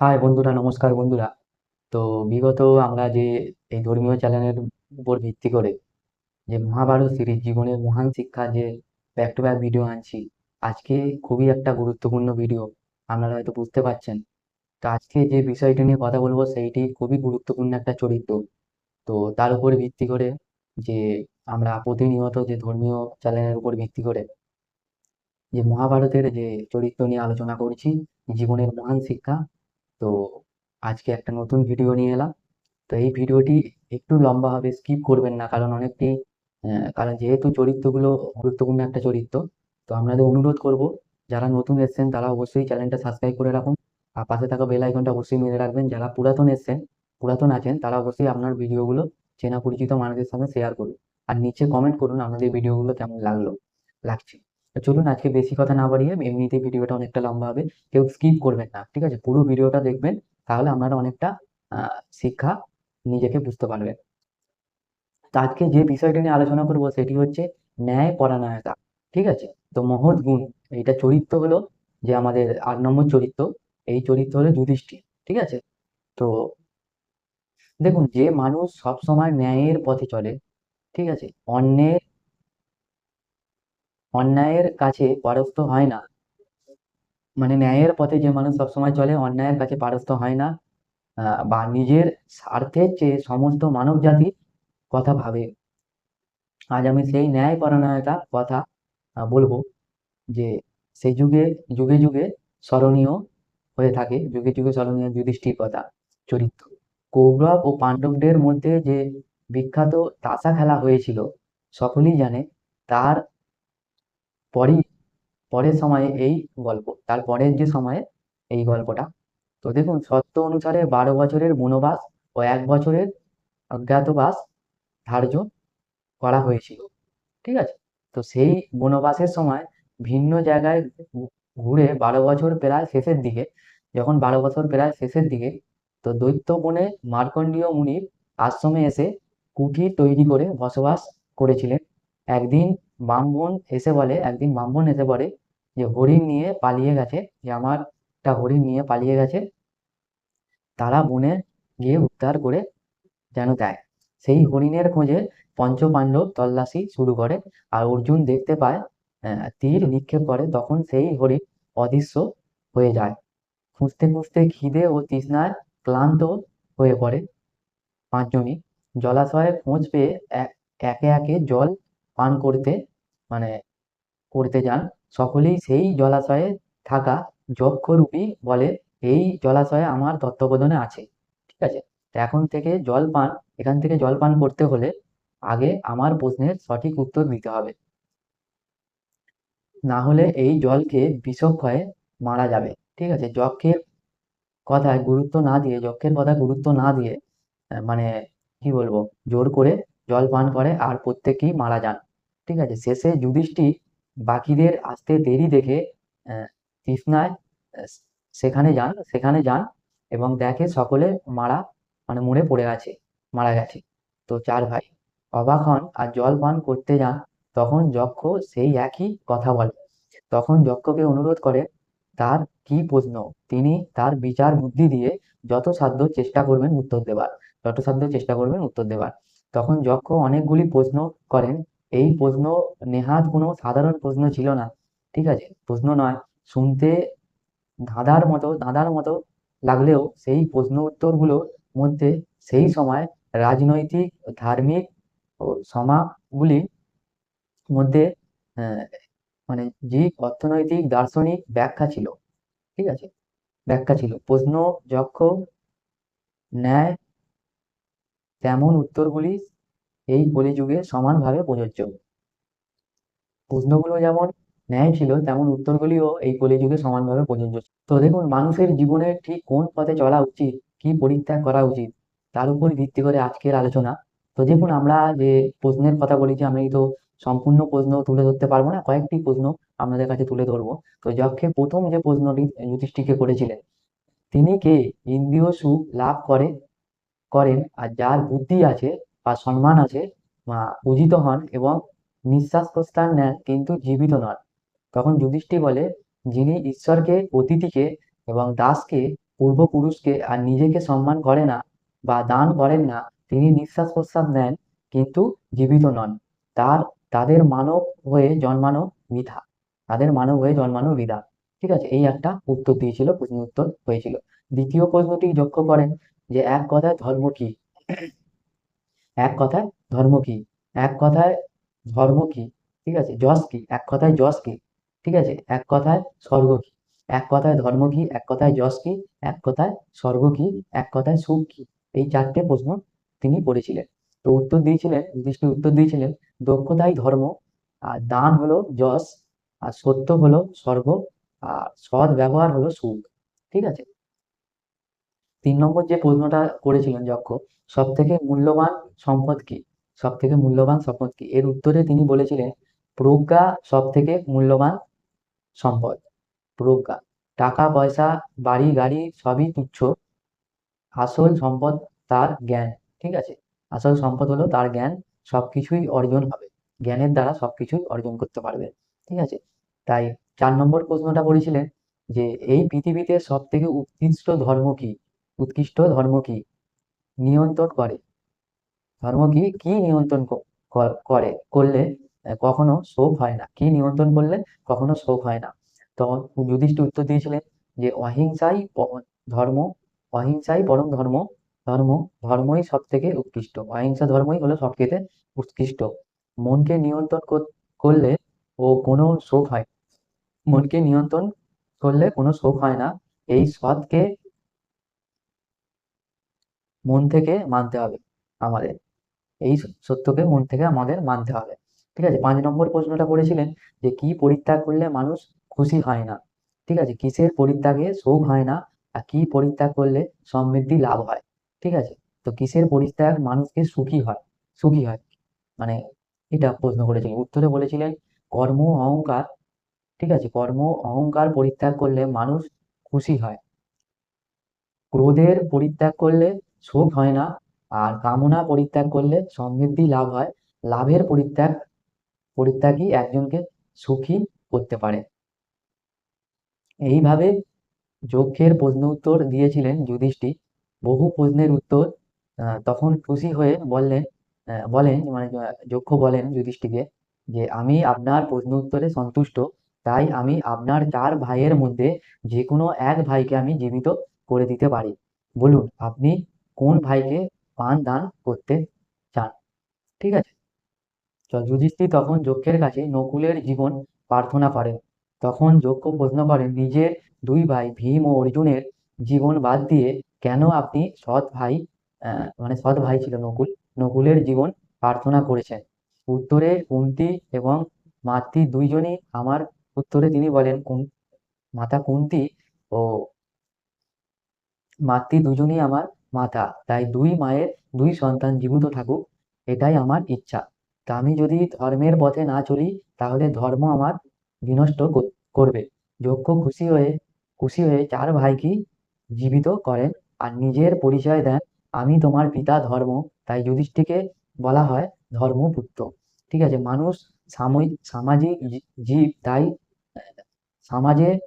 High বন্ধুরা, নমস্কার বন্ধুরা। তো বিগত আমরা যে এই ধর্মীয় চ্যানেলের উপর ভিত্তি করে যে মহাভারত সিরিজ জীবনের মহান শিক্ষা যে ব্যাক টু ব্যাক ভিডিও আনছি, আজকে খুবই একটা গুরুত্বপূর্ণ ভিডিও আপনারা হয়তো বুঝতে পারছেন। তো আজকে যে বিষয়টি নিয়ে কথা বলব, সেইটি খুবই গুরুত্বপূর্ণ একটা চরিত্র। তো তার উপর ভিত্তি করে যে আমরা প্রতিনিয়ত যে ধর্মীয় চ্যানেলের উপর ভিত্তি করে যে মহাভারতের যে চরিত্র নিয়ে আলোচনা করছি, জীবনের মহান শিক্ষা তো আজকে একটা নতুন ভিডিও নিয়ে এলাম। তো এই ভিডিওটি একটু লম্বা হবে স্কিপ করবেন না, কারণ অনেকটি কারণ যেহেতু চরিত্রগুলো গুরুত্বপূর্ণ একটা চরিত্র, তো আপনাদের অনুরোধ করব, যারা নতুন এসেছেন তারা অবশ্যই চ্যানেলটা সাবস্ক্রাইব করে রাখুন। আর পাশে থাকা বেল আইকনটা অবশ্যই মেরে রাখবেন। যারা পুরাতন এসেছেন, পুরাতন আছেন, তারা অবশ্যই আপনার ভিডিওগুলো চেনা পরিচিত মানুষের সঙ্গে শেয়ার করুন। আর নিচে কমেন্ট করুন আপনাদের ভিডিওগুলো কেমন লাগল, লাগছে। চলুন আজকে বেশি কথা না বাড়িয়ে এমনিতে ভিডিওটা অনেকটা লম্বা হবে। কেউ স্কিপ করবেন না, ঠিক আছে? পুরো ভিডিওটা দেখবেন, তাহলে আপনারা অনেকটা শিক্ষা নিজেকে বুঝতে পারবেন। আজকে যে বিষয়টা নিয়ে আলোচনা করব সেটি হচ্ছে ন্যায় পরায়ণতা, ঠিক আছে? তো মহৎ গুণ, এইটা চরিত্র হলো যে আমাদের আট নম্বর চরিত্র, এই চরিত্র হলো যুধিষ্ঠির, ঠিক আছে? তো দেখুন, যে মানুষ সবসময় ন্যায়ের পথে চলে, ঠিক আছে? অন্যের অন্যায়ের কাছে পরাস্ত হয় না। মানে ন্যায়ের পথে যে মানুষ সবসময় চলে, অন্যায়ের কাছে পরাস্ত হয় না। বা নিজের স্বার্থের চেয়ে সমস্ত মানব জাতির কথা ভাবে। আজ আমি সেই ন্যায় পরায়ণতা কথা বলব যে সেই যুগে যুগে যুগে স্মরণীয় হয়ে থাকে, যুগে যুগে স্মরণীয় যুধিষ্ঠির কথা, চরিত্র। কৌরব ও পাণ্ডবদের মধ্যে যে বিখ্যাত তাসা খেলা হয়েছিল, সকলেই জানে, তার পরই পরের সময়ে এই গল্প, তার পরের যে সময়ে এই গল্পটা। তো দেখুন, সত্য অনুসারে বারো বছরের বনবাস ও এক বছরের অজ্ঞাতবাস ধার্য করা হয়েছিল, ঠিক আছে? তো সেই বনবাসের সময় ভিন্ন জায়গায় ঘুরে বারো বছর প্রায় শেষের দিকে, যখন বারো বছর প্রায় শেষের দিকে, তো দৈত্য বনে মার্কণ্ডীয় মুনির আশ্রমে এসে কুঠির তৈরি করে বসবাস করেছিলেন। একদিন ব্রাহ্মণ এসে বলে, একদিন ব্রাহ্মণ এসে বলে যে, হরিণ নিয়ে পালিয়ে গেছে, যে আমার একটা হরিণ নিয়ে পালিয়ে গেছে। তারা বনে গিয়ে উদ্ধার করে যেন দেয়। সেই হরিণের খোঁজে পঞ্চপাণ্ডব তল্লাশি শুরু করে আর অর্জুন দেখতে পায় তীর নিক্ষেপ করে, তখন সেই হরিণ অদৃশ্য হয়ে যায়। খুঁজতে খুঁজতে খিদে ও তৃষ্ণায় ক্লান্ত হয়ে পড়ে পাঁচজনই। জলাশয়ে খোঁজ পেয়ে একে একে জল পান করতে মানে করতে যান। সকলেই সেই জলাশয়ে থাকা যক্ষরূপী বলে, এই জলাশয়ে আমার তত্ত্বাবধানে আছে। ঠিক আছে? এখন থেকে জল পান, এখান থেকে জল পান করতে হলে আগে আমার প্রশ্নের সঠিক উত্তর দিতে হবে। না হলে এই জল খেয়ে বিষক্ষয়ে মারা যাবে। ঠিক আছে? যক্ষের কথায় গুরুত্ব না দিয়ে, যক্ষের কথায় গুরুত্ব না দিয়ে মানে কি বলব? জোর করে জল পান করে আর প্রত্যেকেই মারা যান। ঠিক আছে, শেষে যুধিষ্ঠির বাকিদের আসতে দেরি দেখে তৃষ্ণায় সেখানে যান সেখানে যান এবং দেখে সকলে মারা মানে মরে পড়ে আছে মারা গেছে। তো চার ভাই অবাক হন আর জল পান করতে যান, তখন যক্ষ সেই একই কথা বলে। তখন যক্ষকে অনুরোধ করে, তার কি প্রশ্ন? তিনি তার বিচার বুদ্ধি দিয়ে যত সাধ্য চেষ্টা করবেন উত্তর দেবার যত সাধ্য চেষ্টা করবেন উত্তর দেবার। তখন যক্ষ অনেকগুলি প্রশ্ন করেন এই প্রশ্ন নেহাত কোনো সাধারণ প্রশ্ন ছিল না, ঠিক আছে? প্রশ্ন নয়, শুনতে ধাঁধার মতো ধাঁধার মতো লাগলেও সেই প্রশ্ন উত্তরগুলোর মধ্যে সেই সময় রাজনৈতিক, ধার্মিক ও সমাজগুলির মধ্যে মানে যে অর্থনৈতিক, দার্শনিক ব্যাখ্যা ছিল, ঠিক আছে? ব্যাখ্যা ছিল। প্রশ্ন যক্ষ ন্যায় তেমন উত্তরগুলি এই কলিযুগে সমানভাবে প্রযোজ্য। প্রশ্নগুলো যেমন ন্যায় ছিল, তেমন উত্তরগুলিও এই কলিযুগে সমানভাবে প্রযোজ্য তো দেখুন, মানুষের জীবনে ঠিক কোন পথে চলা উচিত, কি পরিত্যাগ করা উচিত, তার উপর ভিত্তি করে আজকের আলোচনা। তো দেখুন, আমরা যে প্রশ্নের কথা বলেছি, আমি তো সম্পূর্ণ প্রশ্ন তুলে ধরতে পারব না, কয়েকটি প্রশ্ন আপনাদের কাছে তুলে ধরবো। তো যক্ষে প্রথম যে প্রশ্নটি যুধিষ্ঠিরকে করেছিলেন, তিনি কে? ইন্দ্রিয় সুখ লাভ করে, করেন, আর যার বুদ্ধি আছে বা সম্মান আছে পূজিত হন এবং নিঃশ্বাস প্রস্থান নেন কিন্তু জীবিত নন। তখন যুধিষ্ঠি বলে, যিনি ঈশ্বরকে, অতিথিকে এবং দাসকে, পূর্বপুরুষকে আর নিজেকে সম্মান করে না বা দান করেন না, তিনি নিঃশ্বাস প্রশ্বাস নেন কিন্তু জীবিত নন। তার, তাদের মানব হয়ে জন্মানো বৃথা তাদের মানব হয়ে জন্মানো বৃথা ঠিক আছে, এই একটা উত্তর দিয়েছিল, প্রশ্ন উত্তর হয়েছিল। দ্বিতীয় প্রশ্নটি লক্ষ্য করেন যে এক কথায় ধর্ম কি? এক কথায় ধর্ম কি? এক কথায় ধর্ম কি? ঠিক আছে, যশ কি? এক কথায় যশ কি? ঠিক আছে, এক কথায় স্বর্গ কি? এক কথায় ধর্ম কি? এক কথায় যশ কি? এক কথায় স্বর্গ কি? এক কথায় সুখ কি? এই চারটে প্রশ্ন তিনি করেছিলেন তো উত্তর দিয়েছিলেন, যুধিষ্ঠির উত্তর দিয়েছিলেন, দক্ষতাই ধর্ম, আর দান হলো যশ, আর সত্য হলো স্বর্গ, আর সৎ ব্যবহার হলো সুখ। ঠিক আছে তিন নম্বর যে প্রশ্নটা করেছিলেন যক্ষ সব থেকে মূল্যবান সম্পদ কি? সব থেকে মূল্যবান সম্পদ কি? এর উত্তরে তিনি বলেছিলেন, প্রজ্ঞা সব থেকে মূল্যবান সম্পদ। প্রজ্ঞা, টাকা, পয়সা, বাড়ি, গাড়ি সবই তুচ্ছ। আসল সম্পদ তার জ্ঞান, ঠিক আছে? আসল সম্পদ হলো তার জ্ঞান, সবকিছুই অর্জন হবে। জ্ঞানের দ্বারা সবকিছুই অর্জন করতে পারবে, ঠিক আছে? তাই চার নম্বর প্রশ্নটা করেছিলেন যে, এই পৃথিবীতে সব থেকে উৎকৃষ্ট ধর্ম কি? উৎকৃষ্ট ধর্ম কি? নিয়ন্ত্রণ করে। ধর্ম কি? কি নিয়ন্ত্রণ করে? করলে কখনো শোক হয় না। কি নিয়ন্ত্রণ করলে? কখনো শোক হয় না। তখন যুধিষ্ঠির উত্তর দিয়েছিলেন যে, অহিংসাই ধর্ম, অহিংসাই পরম ধর্ম ধর্ম, ধর্মই সব থেকে উৎকৃষ্ট। অহিংসা ধর্মই হলো সব থেকে উৎকৃষ্ট। মনকে নিয়ন্ত্রণ কর- করলে ও কোনো শোক হয় মনকে নিয়ন্ত্রণ করলে কোনো শোক হয় না। এই সৎকে মন থেকে মানতে হবে আমাদের। এই সত্যকে মন থেকে আমাদের মানতে হবে। ঠিক আছে? পাঁচ নম্বর প্রশ্নটা করেছিলেন যে, কি পরিত্যাগ করলে মানুষ খুশি হয় না? ঠিক আছে? কিসের পরিত্যাগে শোক হয় না? আর কি পরিত্যাগ করলে সমৃদ্ধি লাভ হয়? ঠিক আছে? তো কিসের পরিত্যাগ মানুষকে সুখী হয়? সুখী হয়। মানে এটা প্রশ্ন করেছিলেন। উত্তরে বলেছিলেন, কর্ম অহংকার। ঠিক আছে? কর্ম অহংকার পরিত্যাগ করলে মানুষ খুশি হয়। ক্রোধের পরিত্যাগ করলে শোক হয় না। আর কামনা পরিত্যাগ করলে সমৃদ্ধি লাভ হয়। লাভের পরিত্যাগ, পরিত্যাগই একজনকে সুখী করতে পারে। এইভাবে যক্ষের প্রশ্ন উত্তর দিয়েছিলেন যুধিষ্ঠির বহু প্রশ্নের উত্তর তখন খুশি হয়ে বললেন বলেন মানে যক্ষ বলেন যুধিষ্ঠিকে যে, আমি আপনার প্রশ্ন উত্তরে সন্তুষ্ট। তাই আমি আপনার চার ভাইয়ের মধ্যে যে কোনো এক ভাইকে আমি জীবিত করে দিতে পারি। বলুন, আপনি কোন ভাইকে পান দান করতে চান? ঠিক আছে? যুধিষ্ঠির তখন যক্ষের কাছে নকুলের জীবন প্রার্থনা করেন। তখন যক্ষ প্রশ্ন করেন, নিজের দুই ভাই ভীম ও অর্জুনের জীবন বাদ দিয়ে কেন আপনি সৎ ভাই মানে সৎ ভাই ছিল নকুল? নকুলের জীবন প্রার্থনা করেছেন। উত্তরে কুন্তী এবং মাতৃ দুইজনই আমার উত্তরে তিনি বলেন মাতা কুন্তি ও মাতৃ দুজনই আমার মাতা, তাই দুই মায়ের, দুই সন্তান জীবিত থাকুক, এটাই আমার ইচ্ছা। তা আমি যদি ধর্মের পথে না চলি, তাহলে ধর্ম আমার বিনষ্ট কর- করবে। যক্ষ খুশি হয়ে খুশি হয়ে চার ভাইকে জীবিত করেন? আর নিজের পরিচয় দেন, আমি তোমার পিতা ধর্ম, তাই যুধিষ্ঠিকে বলা হয় ধর্মপুত্র। ঠিক আছে, মানুষ সাময়িক, সামাজিক জীব, তাই, সমাজে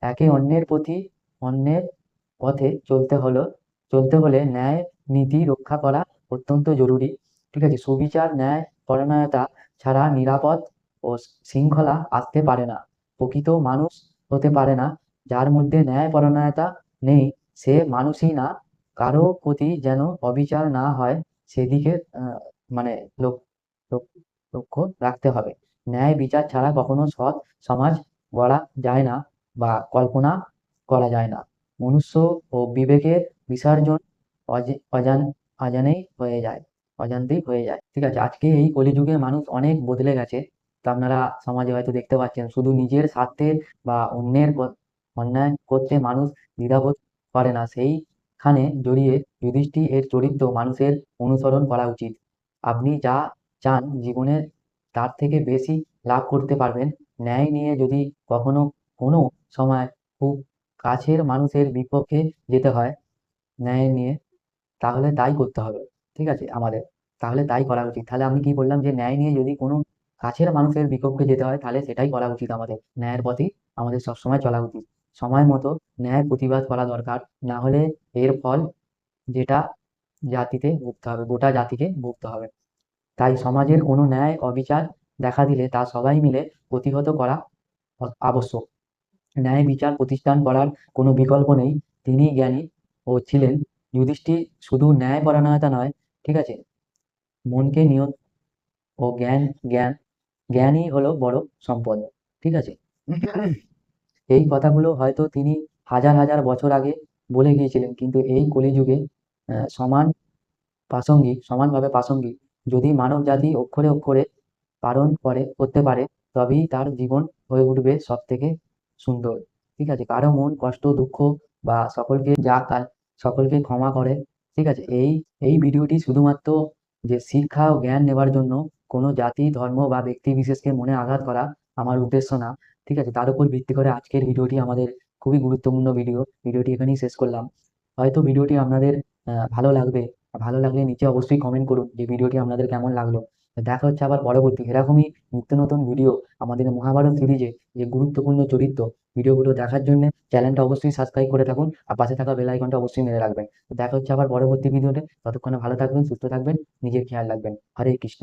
একে অন্যের প্রতি অন্যের পথে চলতে হলো। চলতে হলে ন্যায় নীতি রক্ষা করা অত্যন্ত জরুরি। ঠিক আছে, সুবিচার, ন্যায় পরায়ণতা ছাড়া নিরাপদ ও শৃঙ্খলা আসতে পারে না। প্রকৃত মানুষ হতে পারে না। যার মধ্যে ন্যায় পরায়ণতা নেই, সে মানুষই না। কারও প্রতি যেন অবিচার না হয়, সেদিকে মানে লোক- লোক- লক্ষ্য রাখতে হবে। ন্যায় বিচার ছাড়া কখনো সৎ সমাজ গড়া যায় না বা কল্পনা করা যায় না। মনুষ্য ও বিবেকের বিসর্জন অজে- অজান, অজানেই হয়ে যায়, অজান্তেই হয়ে যায়। ঠিক আছে? আজকে এই কলিযুগে মানুষ অনেক বদলে গেছে। তা আপনারা সমাজে হয়তো দেখতে পাচ্ছেন, শুধু নিজের স্বার্থে বা অন্যের অন্যায় করতে মানুষ দ্বিধাবোধ করে না। সেইখানে জড়িয়ে যুধিষ্ঠি এর চরিত্র মানুষের অনুসরণ করা উচিত। আপনি যা চান জীবনে, তার থেকে বেশি লাভ করতে পারবেন। ন্যায় নিয়ে যদি কখনো কোনো সময় খুব কাছের মানুষের বিপক্ষে যেতে হয়, ন্যায় নিয়ে, তাহলে তাই করতে হবে, ঠিক আছে, আমাদের, তাহলে তাই করা উচিত। তাহলে আমি কি বললাম যে, ন্যায় নিয়ে যদি কোনো কাছের মানুষের বিপক্ষে যেতে হয়, তাহলে সেটাই করা উচিত আমাদের। ন্যায়ের পথেই আমাদের সবসময় চলা উচিত। সময় মতো ন্যায় প্রতিবাদ করা দরকার, না হলে এর ফল যেটা জাতিতে ভুগতে হবে, গোটা জাতিকে ভুগতে হবে। তাই সমাজের কোনো ন্যায় অবিচার দেখা দিলে তা সবাই মিলে প্রতিহত করা আবশ্যক। ন্যায় বিচার প্রতিষ্ঠান করার কোনো বিকল্প নেই। তিনি জ্ঞানী ও ছিলেন। যুধিষ্ঠির শুধু ন্যায় পরায়ণতা নয়, ঠিক আছে? মনকে নিয়ত ও জ্ঞান জ্ঞান, জ্ঞানই হলো বড় সম্পদ, ঠিক আছে? এই কথাগুলো হয়তো তিনি হাজার হাজার বছর আগে বলে গিয়েছিলেন, কিন্তু এই কলিযুগে সমান প্রাসঙ্গিক, সমানভাবে প্রাসঙ্গিক। যদি মানব জাতি অক্ষরে অক্ষরে পালন করে, করতে পারে, তবেই তার জীবন হয়ে উঠবে সব থেকে সুন্দর। ঠিক আছে? কারও মন, কষ্ট, দুঃখ বা সকলকে যা কাল- সকলকে ক্ষমা করে। ঠিক আছে? এই এই ভিডিওটি শুধুমাত্র যে শিক্ষা ও জ্ঞান নেবার জন্য কোনো জাতি, ধর্ম বা ব্যক্তি বিশেষকে মনে আঘাত করা আমার উদ্দেশ্য না। ঠিক আছে? তার উপর ভিত্তি করে আজকের ভিডিওটি আমাদের খুবই গুরুত্বপূর্ণ ভিডিও। ভিডিওটি এখানেই শেষ করলাম। হয়তো ভিডিওটি আপনাদের ভালো লাগবে। ভালো লাগলে নিচে অবশ্যই কমেন্ট করুন যে ভিডিওটি আপনাদের কেমন লাগল। দেখা হচ্ছে আবার পরবর্তী। এরকমই নিত্য নতুন ভিডিও আমাদের মহাভারত সিরিজে যে গুরুত্বপূর্ণ চরিত্র ভিডিওগুলো দেখার জন্য চ্যানেলটা অবশ্যই সাবস্ক্রাইব করে থাকুন আর পাশে থাকা বেল আইকনটা অবশ্যই মেরে রাখবেন। দেখা হচ্ছে আবার পরবর্তী ভিডিওতে ততক্ষণে ভালো থাকবেন, সুস্থ থাকবেন, নিজের খেয়াল রাখবেন। হরে কৃষ্ণ।